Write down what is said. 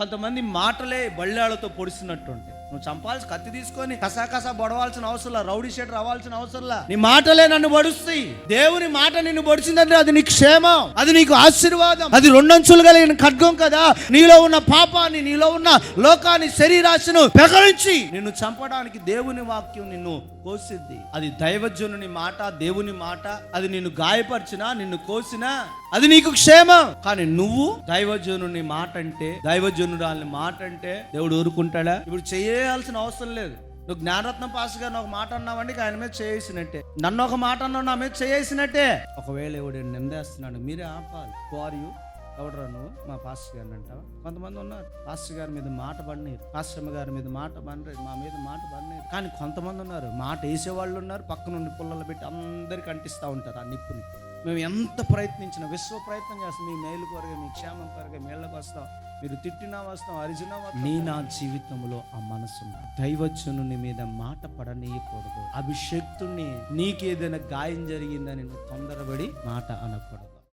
కొంతమంది మాటలే బళ్ళాలతో పొడిసినట్టుంటాయి. నువ్వు చంపాల్సి కత్తి తీసుకొని కసాకస కసా బొడవాల్సిన అవసరంలా రౌడీ షెడ్ రావాల్సిన అవసరంలా. నీ మాటలే నన్ను బడుస్తాయి. దేవుని మాట నిన్ను బడిచిందంటే అది నీకు క్షేమం అది నీకు ఆశీర్వాదం అది రెండంచులు కలిగిన ఖడ్గం కదా. నీలో ఉన్న పాపాన్ని నీలో ఉన్న లోకాన్ని శరీరాశను పెకరించి నిన్ను చంపడానికి దేవుని వాక్యం నిన్ను కోసిద్ది. అది దైవజనుని మాట దేవుని మాట అది నిన్ను గాయపరిచినా నిన్ను కోసినా అది నీకు క్షేమం. కానీ నువ్వు దైవజనుని మాట అంటే దైవజనురాలని మాట అంటే దేవుడు ఊరుకుంటాడా? ఇప్పుడు చేయాల్సిన అవసరం లేదు. నువ్వు జ్ఞానరత్నం పాస్ గారిని ఒక మాట అన్నావండి ఆయన మీద చేసినట్టే నన్ను ఒక మాట అన్నావు నా మీద చేసినట్టే ఒకవేళ ఎవడు నిందేస్తున్నాడు మీరే ఆపాలి. ఫార్ యూ ఎవడరా నువ్వు మా పాస్టర్ గారిని అంటావా? కొంతమంది ఉన్నారు పాస్టర్ గారి మీద మాట పడినారు ఆశ్రమ గారి మీద మాట పడినారు మా మీద మాట పడినారు. కానీ కొంతమంది ఉన్నారు మాట వేసేవాళ్ళు ఉన్నారు పక్క నుండి పుల్లలు పెట్టి అందరికి అంటిస్తూ ఉంటారు ఆ నిప్పుని. మేము ఎంత ప్రయత్నించినా విశ్వ ప్రయత్నం చేస్తాం మీ మేలు కొరగా మీ క్షేమం కొరగా మేళ్ళకి వస్తాం మీరు తిట్టినా వస్తాం అరిచినా వస్తాం. నీ నా జీవితంలో ఆ మనసు దైవజనుని మీద మాట పడనీయకూడదు. అభిషక్తుని నీకేదైనా గాయం జరిగిందని తొందరబడి తొందరపడి మాట అనకూడదు.